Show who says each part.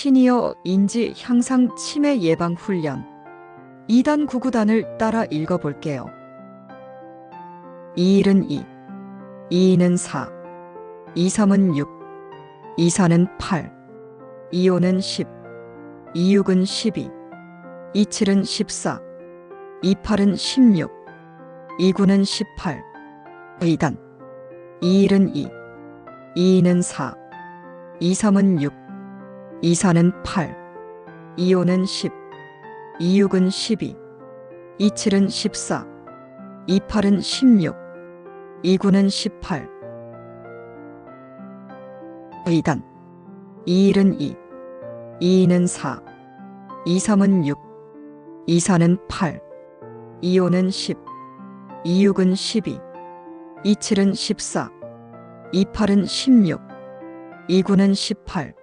Speaker 1: 시니어 인지 향상 치매 예방 훈련. 2단 구구단을 따라 읽어볼게요. 2일은 2, 2는 4, 2, 3은 6, 2, 4는 8, 2, 5는 10, 2, 6은 12, 2, 7은 14, 2, 8은 16, 2, 9는 18, 2단. 2일은 2, 2는 4, 2, 3은 6, 2, 4는 8, 2, 5는 10, 2, 6은 12, 2, 7은 14, 2, 8은 16, 2, 9는 18. 2단 2일은 2, 2는 4, 2, 3은 6, 2, 4는 8, 2, 5는 10, 2, 6은 12, 2, 7은 14, 2, 8은 16, 2, 9는 18.